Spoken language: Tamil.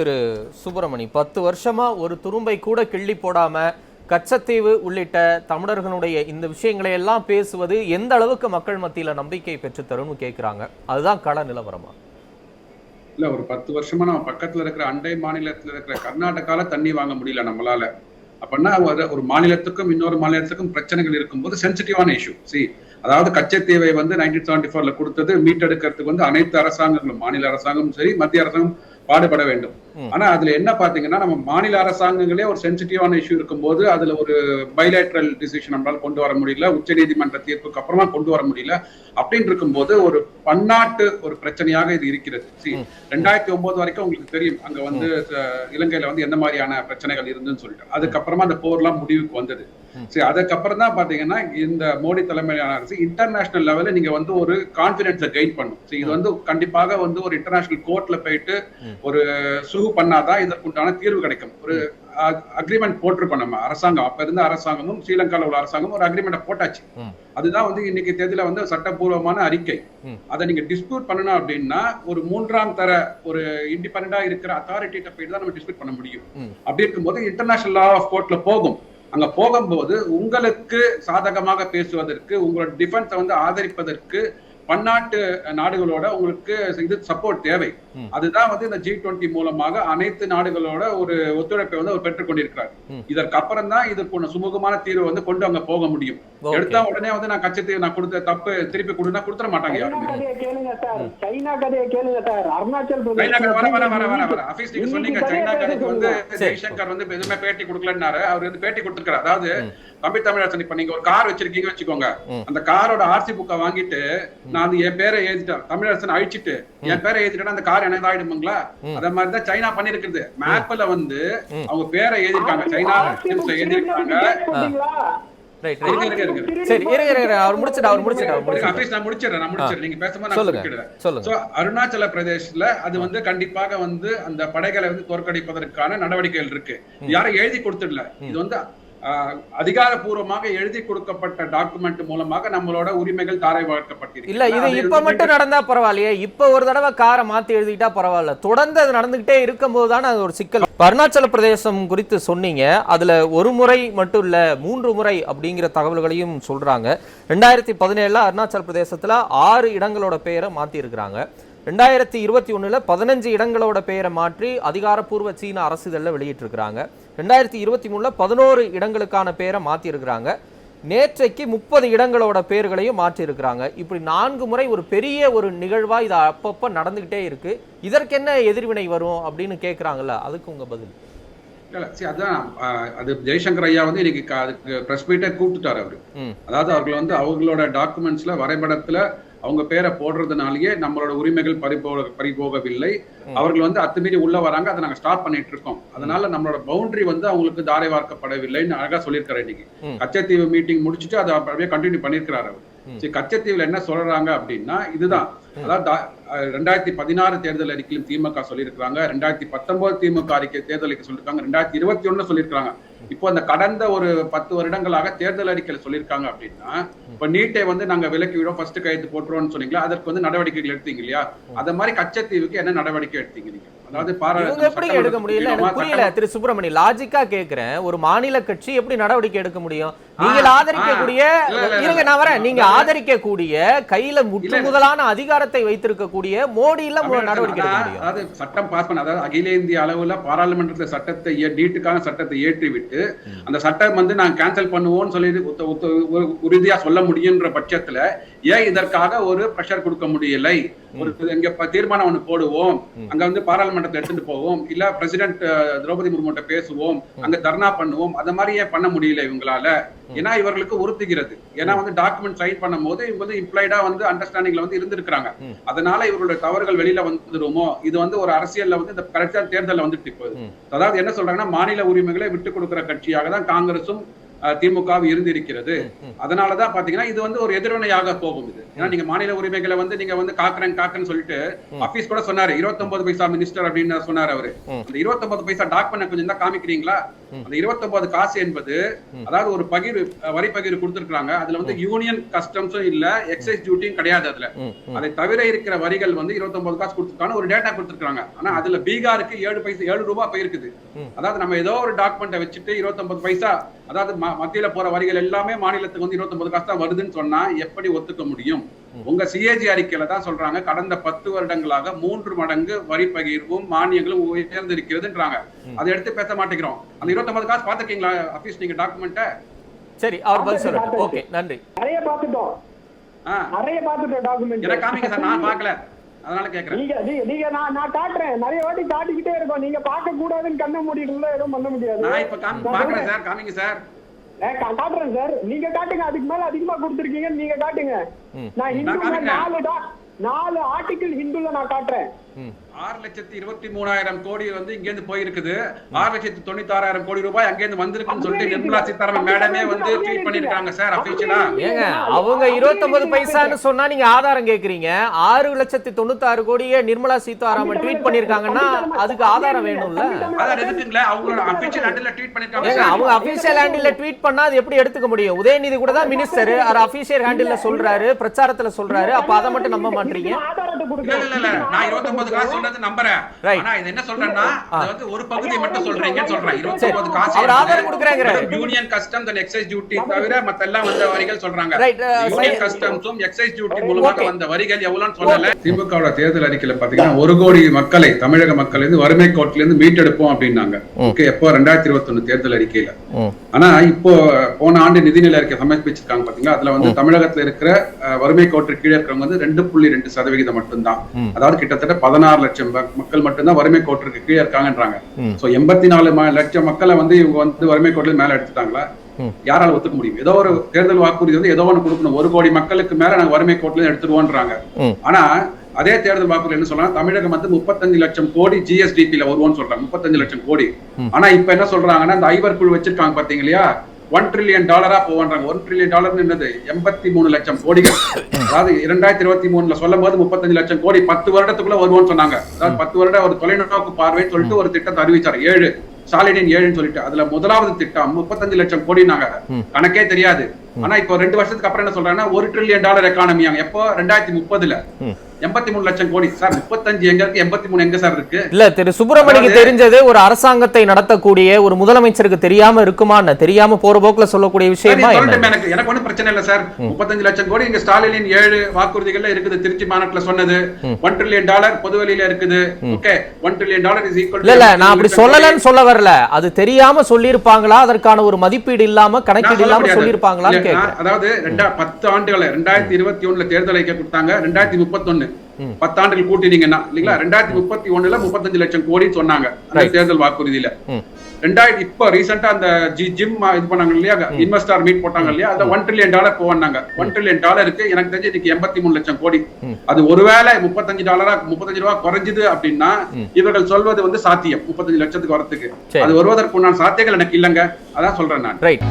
திரு சுப்பிரமணி. பத்து வருஷமா ஒரு துரும்பை கூட கிள்ளி போடாம கச்சத்தீவு உள்ளிட்ட தமிழர்களுடைய இந்த விஷயங்களை எல்லாம் பேசுவது எந்த அளவுக்கு மக்கள் மத்தியில நம்பிக்கை பெற்று தரும்னு கேக்குறாங்க. அதுதான் கள நிலவரமா? இல்ல ஒரு பத்து வருஷமா நம்ம பக்கத்துல இருக்கிற அண்டை மாநிலத்துல இருக்கிற கர்நாடகால தண்ணி வாங்க முடியல நம்மளால. அப்படின்னா ஒரு ஒரு மாநிலத்துக்கும் இன்னொரு மாநிலத்துக்கும் பிரச்சனைகள் இருக்கும்போது சென்சிட்டிவான இஷ்யூ சி அதாவது கச்சத்தீவை வந்து நைன்டீன் செவன்டி ஃபோர்ல கொடுத்தது மீட்டெடுக்கிறதுக்கு வந்து அனைத்து அரசாங்கங்களும் மாநில அரசாங்கமும் சரி மத்திய அரசாங்கம் பாடுபட வேண்டும். ஆனா அதுல என்ன பாத்தீங்கன்னா நம்ம மாநில அரசாங்கங்களே ஒரு சென்சிட்டிவான இஷ்யூ இருக்கும்போது அதுல ஒரு பைலேட்ரல் டிசிஷன் நம்மளால கொண்டு வர முடியல உச்சநீதிமன்ற தீர்ப்புக்கு அப்புறமா கொண்டு வர முடியல. அப்படின்னு இருக்கும்போது ஒரு பன்னாட்டு ஒரு பிரச்சனையாக இது இருக்கிறது. சி. ரெண்டாயிரத்தி ஒன்பது வரைக்கும் உங்களுக்கு தெரியும் அங்க வந்து இலங்கையில வந்து எந்த மாதிரியான பிரச்சனைகள் இருந்துன்னு சொல்லிட்டு. அதுக்கப்புறமா அந்த போர்லாம் முடிவுக்கு வந்தது. சரி அதுக்கப்புறம் தான் பாத்தீங்கன்னா இந்த மோடி தலைமையிலான அரசு இன்டர்நேஷனல் லெவல்ல நீங்க வந்து ஒரு கான்பிடன்ஸை கெயின் பண்ணும். இது வந்து கண்டிப்பாக வந்து ஒரு இன்டர்நேஷனல் கோர்ட்ல போயிட்டு. ஒரு சுகு பண்ணாதான் இதற்குண்டான தீர்வு கிடைக்கும் ஒரு அக்ரிமெண்ட் போட்டிருக்கோம் நம்ம அரசாங்கம் அப்ப இருந்த அரசாங்கமும் ஸ்ரீலங்கால உள்ள அரசாங்கமும் ஒரு அக்ரிமெண்ட் போட்டாச்சு. அதுதான் வந்து இன்னைக்கு தேதியில வந்து சட்டப்பூர்வமான அறிக்கை. அதை நீங்க டிஸ்பியூட் பண்ணணும் அப்படின்னா ஒரு மூன்றாம் தர ஒரு இண்டிபெண்டா இருக்கிற அத்தாரிட்டிட்ட போயிட்டு தான் நம்ம டிஸ்பியூட் பண்ண முடியும். அப்படி இருக்கும்போது இன்டர்நேஷனல் லா ஆஃப் கோர்ட்ல போகும் அங்க போகும்போது உங்களுக்கு சாதகமாக பேசுவதற்கு உங்களோட டிஃபென்ஸை வந்து ஆதரிப்பதற்கு பன்னாட்டு நாடுகளோட உங்களுக்கு இது சப்போர்ட் தேவை. அதுதான் வந்து இந்த ஜி டுவெண்ட்டி மூலமாக அனைத்து நாடுகளோட ஒரு ஒத்துழைப்பை வந்து அவர் பெற்றுக் கொண்டிருக்கிறார். ம். இதற்கு அப்புறம் தான் இதற்கு ஒரு சுமூகமான தீர்வு வந்து கொண்டு அங்க போக முடியும். எடுத்தா உடனே வந்து நான் கச்சத்தீவு நான் கொடுத்த தப்பு திருப்பி கொடுனா கொடுத்துட மாட்டாங்க யாருமே. கேளுங்க சார்? சைனா கதையை கேளுங்க சார். அருணாச்சல் சைனா பிரதேச வர வர வர வர வர. ஆபீஸ் நீங்க சொன்னீங்க சைனா கதைக்கு வந்து. ஜெய்சங்கர் வந்து எதுவுமே பேட்டி கொடுக்கலன்னாரு. அவர் வந்து பேட்டி கொடுத்துருக்காரு அதாவது. தம்பி தமிழரசன் இப்ப நீங்க ஒரு கார் வச்சிருக்கீங்க வச்சுக்கோங்க. அந்த காரோட ஆர்சி புக்கை வாங்கிட்டு நான் வந்து என் பேரை எழுதிட்டேன். தமிழரசன் அழிச்சிட்டு என் பேரை எழுதிட்டேன்னா அந்த கார் ஆயிடுமுங்களா ம். அத மாதிரி தான் சைனா பண்ணிருக்குது மேப்ல வந்து. அவங்க பேரை எழுதிருக்காங்க சைனா எழுதிருக்காங்க அருணாச்சல பிரதேஷ்ல அது வந்து கண்டிப்பாக வந்து அந்த படைகளை வந்து தோற்கடிப்பதற்கான நடவடிக்கைகள் இருக்கு. யாரும் எழுதி கொடுத்துடல இது வந்து அதிகாரப்பூர்வமாக எழுதி கொடுக்கப்பட்ட டாக்குமெண்ட் மூலமாக நம்மளோட உரிமைகள் தாரை வளர்க்கப்பட்டிருக்கு இல்ல இது இப்ப மட்டும் நடந்தா பரவாயில்லையே. இப்ப ஒரு தடவை காரை மாத்தி எழுதிட்டா பரவாயில்ல. தொடர்ந்து அது நடந்துகிட்டே இருக்கும்போது தானே அது ஒரு சிக்கல். அருணாச்சல பிரதேசம் குறித்து சொன்னீங்க. அதுல ஒரு முறை மட்டும் இல்ல மூன்று முறை அப்படிங்கிற தகவல்களையும் சொல்றாங்க. ரெண்டாயிரத்தி பதினேழுல அருணாச்சல பிரதேசத்துல ஆறு இடங்களோட பெயரை மாத்தி இருக்கிறாங்க ரெண்டாயிரத்தி இருபத்தி ஒண்ணுல பதினஞ்சு இடங்களோட பெயரை மாற்றி அதிகாரப்பூர்வ சீன அரசிதழில் வெளியிட்டிருக்கிறாங்க. ரெண்டாயிரத்தி இருபத்தி மூணுல பதினோரு இடங்களுக்கான பெயரை மாத்தி இருக்கிறாங்க நேற்றைக்கு முப்பது இடங்களோட பேர்களையும் மாற்றி இருக்கிறாங்க இப்படி நான்கு முறை ஒரு பெரிய ஒரு நிகழ்வா இது அப்பப்ப நடந்துகிட்டே இருக்கு. இதற்கு என்ன எதிர்வினை வரும் அப்படின்னு கேக்குறாங்கல்ல அதுக்கு உங்க பதில். இல்ல, அதான் ஆஹ், அது ஜெய்சங்கர் ஐயா வந்து இன்னைக்கு அதுக்கு பிரஸ் மீட்டை கூப்பிட்டுட்டாரு அவரு. அதாவது அவர்கள் வந்து அவங்களோட டாக்குமெண்ட்ஸ்ல வரைபடத்துல அவங்க பேரை போடுறதுனாலயே நம்மளோட உரிமைகள் பறிபோக பறிபோகவில்லை. அவர்கள் வந்து அத்துமீறி உள்ள வராங்க. அதை நாங்க ஸ்டாப் பண்ணிட்டு இருக்கோம். அதனால நம்மளோட பவுண்டரி வந்து அவங்களுக்கு தாரை வார்க்கப்படவில்லைன்னு அழகா சொல்லியிருக்காரு இன்னைக்கு. கச்சத்தீவு மீட்டிங் முடிச்சுட்டு அதை அப்படியே கண்டினியூ பண்ணியிருக்கிறாரு அவர். சரி கச்சத்தீவுல என்ன சொல்றாங்க அப்படின்னா இதுதான். அதாவது ரெண்டாயிரத்தி பதினாறு தேர்தல் அறிக்கையிலும் திமுக சொல்லியிருக்காங்க ரெண்டாயிரத்தி பத்தொன்பது திமுக அறிக்கை தேர்தல் அறிக்கை சொல்லியிருக்காங்க. ரெண்டாயிரத்தி இருபத்தி ஒண்ணு சொல்லியிருக்காங்க இப்போ அந்த கடந்த ஒரு பத்து வருடங்களாக தேர்தல் அறிக்கையில சொல்லியிருக்காங்க அப்படின்னா இப்ப நீட்டை வந்து நாங்க விலக்கி விடும் ஃபர்ஸ்ட் கையெழுத்து போட்டுருவோம்னு சொன்னீங்களா? அதற்கு வந்து நடவடிக்கைகள் எடுத்தீங்க இல்லையா? அத மாதிரி கச்சத்தீவுக்கு என்ன நடவடிக்கை எடுத்தீங்க நீங்க? அதாவது எப்படி எடுக்க முடியல எனக்கு புரியல திரு சுப்பிரமணி லாஜிக்கா கேக்குறேன். ஒரு மாநில கட்சி எப்படி நடவடிக்கை எடுக்க முடியும்? நீங்கள் ஆதரிக்கக்கூடிய. இருங்க நான் வரேன். நீங்க ஆதரிக்கக்கூடிய கையில முற்று முதலான அதிகாரத்தை வைத்திருக்கக்கூடிய மோடி இல்ல மு- நடவடிக்கை அதாவது சட்டம் பாஸ் பண்ண அதாவது அகில இந்திய அளவுல பாராளுமன்றத்துல சட்டத்தை நீட்டுக்கான சட்டத்தை ஏற்றி விட்டு அந்த சட்டம் வந்து நான் கேன்சல் பண்ணுவோம்னு சொல்லி உறுதியா சொல்ல முடியுன்ற பட்சத்துல ஏன் இதற்காக ஒரு ப்ரெஷர் கொடுக்க முடியலை? ஒரு இங்க தீர்மானம் ஒண்ணு போடுவோம். அங்க வந்து பாராளுமன்றத்தை எடுத்துட்டு போவோம். இல்ல பிரசிடென்ட் திரௌபதி முர்முட்ட பேசுவோம். அங்க தர்ணா பண்ணுவோம். அத மாதிரி ஏன் பண்ண முடியல இவங்களால? ஏன்னா இவர்களுக்கு உறுத்துகிறது ஏன்னா வந்து டாக்குமெண்ட் சைன் பண்ணும் போது இவங்க வந்து இம்ப்ளைடா வந்து அண்டர்ஸ்டாண்டிங்ல வந்து இருந்திருக்காங்க. அதனால இவர்களுடைய தவறுகள் வெளியில வந்துருமோ இது வந்து ஒரு அரசியல்ல வந்து இந்த கரெக்டா தேர்தல்ல வந்துட்டு இப்போ ம். அதாவது என்ன சொல்றாங்கன்னா மாநில உரிமைகளை விட்டு கொடுக்கிற கட்சியாக தான் காங்கிரசும் திமுகவும் இருந்திருக்கிறது. அதனாலதான் பாத்தீங்கன்னா இது வந்து ஒரு எதிர்வினையாக போகும் இது ஏன்னா நீங்க மாநில உரிமைகளை வந்து நீங்க வந்து காக்குறேன் காக்குறேன்னு சொல்லிட்டு. ஆபீஸ் கூட சொன்னாரு 29 பைசா மினிஸ்டர் அப்படின்னு சொன்னாரு அவரு ம். அந்த 29 பைசா டாக்குமெண்ட் கொஞ்சம் தான் காமிக்கிறீங்களா அந்த 29 காசு என்பது அதாவது ஒரு பகிர்வு வரி பகிர்வு கொடுத்திருக்காங்க அதுல வந்து யூனியன் கஸ்டம்ஸும் இல்ல எக்ஸைஸ் டியூட்டியும் கிடையாது அதுல. அதை தவிர இருக்கிற வரிகள் வந்து 29 காசு கொடுத்துருக்காங்க ஒரு டேட்டா கொடுத்துருக்காங்க ஆனா அதுல பீகாருக்கு ஏழு பைசா ஏழு ரூபாய் போயிருக்குது. அதாவது நம்ம ஏதோ ஒரு டாக்குமெண்ட்டை வச்சுட்டு 29 பைசா அதாவது மத்தியில போற வரிகள் எல்லாமே மாநிலத்துக்கு வந்து 29 காசு தான் வருதுன்னு சொன்னா எப்படி ஒத்துக்க முடியும்? உங்க சிஏஜி அறிக்கையில தான் சொல்றாங்க. கடந்த பத்து வருடங்களாக மூன்று மடங்கு வரி பகிர்வும் மானியங்களும் உயர்ந்திருக்கிறதுன்றாங்க. அதை எடுத்து பேச மாட்டேங்கிறோம். அந்த 29 காசு பாத்துருக்கீங்களா ஆபீஸ் நீங்க டாக்குமெண்ட்டை சரி அவர் பதில் சொல்லட்டும். ஓகே நன்றி. நிறைய பார்த்துட்டோம். நிறைய பார்த்துட்டோம் டாக்குமெண்ட் எனக்கு காமிங்க சார் நான் பார்க்கல. அதனால கேக்குறேன். நீங்க நீங்க- நான் நான் காட்டுறேன். நிறைய வாட்டி காட்டிக்கிட்டே இருக்கோம். நீங்க பார்க்க கூடாதுன்னு கண்ண மூடிட்டு இருந்தா எதுவும் பண்ண முடியாது. நான் இப்ப காமி பாக்குறேன் சார் காமிங்க சார். காட்டுறேன் சார் நீங்க காட்டுங்க அதுக்கு மேல அதிகமா கொடுத்துருக்கீங்க நீங்க காட்டுங்க. நான் ஹிந்துல. நாலு நாலு ஆர்டிகிள் ஹிந்துல நான் காட்டுறேன். ஆறு லட்சத்தி இருபத்தி மூணாயிரம் கோடி வந்து இங்க இருந்து போயிருக்குது. ஆறு லட்சத்தி தொண்ணூத்தி ஆறாயிரம் கோடி ரூபாய் அங்க இருந்து வந்திருக்குன்னு சொல்லிட்டு நிர்மலா சீதாராமன் மேடமே வந்து ட்வீட் பண்ணிருக்காங்க சார் அபிஷியலா ஏங்க அவங்க 29 பைசான்னு சொன்னா நீங்க ஆதாரம் கேக்குறீங்க. ஆறு லட்சத்தி தொண்ணூத்தாறு கோடியே நிர்மலா சீதாராமன் ட்வீட் பண்ணிருக்காங்கன்னா அதுக்கு ஆதாரம் வேணும்ல? அதான் எதுக்குங்களே அவங்களோட அபிஷியல் ஹேண்டில் ட்வீட் பண்ணிருக்காங்க. அவங்க அபிஷியல் ஹேண்டில் ட்வீட் பண்ணா அது எப்படி எடுத்துக்க முடியும்? உதயநிதி கூட தான் மினிஸ்டர் அவர் அபிஷியல் ஹேண்டில்ல சொல்றாரு பிரச்சாரத்துல சொல்றாரு. அப்ப அதை மட்டும் நம்ப மாட்டீங்க. ஆதாரத்தை இல்ல 29 காசு சொன்னது நம்புறேன். ஆனா இது என்ன சொல்றேன்னா அது வந்து ஒரு பகுதி மட்டும் சொல்றீங்கன்னு சொல்றேன். 29 காசு ஆதாரம் கொடுக்குறாங்கிறாரு. Union customs and excise duty தவிர மத்த எல்லாம் வந்த வரிகள் சொல்றாங்க. யூனியன். கஸ்டம்ஸும் எக்ஸைஸ் டியூட்டி மூலமாக. வந்த வரிகள் எவ்வளவுன்னு சொல்லல. திமுகவோட தேர்தல் அறிக்கையில பாத்தீங்கன்னா ஒரு கோடி மக்களை தமிழக மக்கள் இருந்து வறுமை கோட்டில இருந்து மீட்டெடுப்போம் அப்படின்னாங்க. ஓகே எப்போ? ரெண்டாயிரத்தி இருபத்தி தேர்தல் அறிக்கையில. ம். ஆனா இப்போ போன ஆண்டு நிதிநிலை அறிக்கை சமர்ப்பிச்சிருக்காங்க பாத்தீங்களா? அதுல வந்து தமிழகத்துல இருக்கிற வறுமை கோட்டு கீழே இருக்கிறவங்க வந்து ரெண்டு புள்ளி ரெண்டு சதவிகிதம் மட்டும்தான். ம். அதாவது கிட்டத்தட்ட பதினாறு லட்சம் மக்- மக்கள் மட்டும்தான் வறுமை கோட்டிற்கு கீழே இருக்காங்கன்றாங்க. சோ எண்பத்தி நாலு லட்சம் மக்களை வந்து இவங்க வந்து வறுமை கோட்டில மேல எடுத்துட்டாங்களா. யாரால ஒத்துக்க முடியும் ஏதோ ஒரு தேர்தல் வாக்குறுதி வந்து ஏதோ ஒண்ணு கொடுக்கணும் ஒரு கோடி மக்களுக்கு மேல நாங்க வறுமை கோட்டில எடுத்துருவோன்றாங்க. ஆனா அதே தேர்தல் வாக்குறுதி என்ன சொல்றாங்க தமிழகம் வந்து முப்பத்தஞ்சு லட்சம் கோடி ஜிஎஸ்டிபில வருவோம்னு சொல்றாங்க முப்பத்தஞ்சு லட்சம் கோடி. ஆனா இப்ப என்ன சொல்றாங்கன்னா இந்த ஐவர் குழு வச்சிருக்காங்க பாத்தீங்க இல்லையா ஒன் ட்ரில்லியன் டாலரா போவான்றாங்க. ஒன் ட்ரில்லியன் டாலர் என்னது? எண்பத்தி மூணு லட்சம் கோடிகள். அதாவது இரண்டாயிரத்தி இருபத்தி மூணுல சொல்லும் போது முப்பத்தஞ்சு லட்சம் கோடி பத்து வருடத்துக்குள்ள வருவோம்னு சொன்னாங்க. அதாவது பத்து வருடம் ஒரு தொலைநோக்கு பார்வைன்னு சொல்லிட்டு ஒரு திட்டத்தை அறிவிச்சார். ஏழு சாலிடின் ஏழுன்னு சொல்லிட்டு. அதுல முதலாவது திட்டம் முப்பத்தஞ்சு லட்சம் கோடினாங்க. கணக்கே தெரியாது. ஆனா இப்போ ரெண்டு வருஷத்துக்கு அப்புறம் என்ன சொல்றாங்கன்னா ஒரு ட்ரில்லியன் டாலர் எக்கானமியாங்க எப்போ? ரெண்டாயிரத்தி முப்பதுல. எண்பத்தி மூணு லட்சம் கோடி. சார் முப்பத்தஞ்சு எங்க இருக்கு எண்பத்தி மூணு எங்க சார் இருக்கு? இல்ல திரு சுப்பிரமணிக்கு தெரிஞ்சது ஒரு அரசாங்கத்தை நடத்தக்கூடிய ஒரு முதலமைச்சருக்கு தெரியாம இருக்குமா? தெரியாம போற போக்குல சொல்லக்கூடிய விஷயமா எனக்கு. எனக்கு ஒண்ணும் பிரச்சனை இல்ல சார். முப்பத்தஞ்சு லட்சம் கோடி இங்க ஸ்டாலினின் ஏழு வாக்குறுதிகள்ல இருக்குது திருச்சி மாநாட்டுல சொன்னது. ஒன் ட்ரில்லியன் டாலர் பொதுவெளியில இருக்குது. Okay one trillion dollar is equal இல்ல நான் அப்படி சொல்லலன்னு சொல்ல வரல. அது தெரியாம சொல்லியிருப்பாங்களா? அதற்கான ஒரு மதிப்பீடு இல்லாம கணக்கீடு இல்லாம சொல்லியிருப்பாங்களான்னு கேக்குறேன் அதாவது ரெண்டா பத்து ஆண்டுகள் ரெண்டாயிரத்தி இருபத்தி ஒண்ணுல தேர்தல் அறிக்கை கொடுத்தாங்க ரெண்டாயிரத்தி முப்பத்தொன்னு. ம். பத்து ஆண்டுகள் கூட்டினீங்கன்னா இல்லைங்களா? ரெண்டாயிரத்தி முப்பத்தி ஒண்ணுல முப்பத்தஞ்சு லட்சம் கோடி சொன்னாங்க அந்த. தேர்தல் வாக்குறுதியில. ரெண்டாயிரத்தி இப்போ ரீசெண்டா அந்த ஜி ஜிம் இது பண்ணாங்க இல்லையா? இன்வெஸ்டார் மீட் போட்டாங்க இல்லையா? அதுல ஒன் ட்ரில்லியன் டாலர் போவாங்க ஒன் ட்ரில்லியன் டாலருக்கு எனக்கு தெரிஞ்சு இன்னைக்கு எண்பத்தி மூணு லட்சம் கோடி. அது ஒருவேளை முப்பத்தஞ்சு டாலரா முப்பத்தஞ்சு ரூபா குறைஞ்சது அப்படின்னா இவர்கள் சொல்வது வந்து சாத்தியம் முப்பத்தஞ்சு லட்சத்துக்கு வரத்துக்கு. அது வருவதற்கு உண்டான சாத்தியங்கள் எனக்கு இல்லைங்க. அதான் சொல்றேன் நான். ரைட்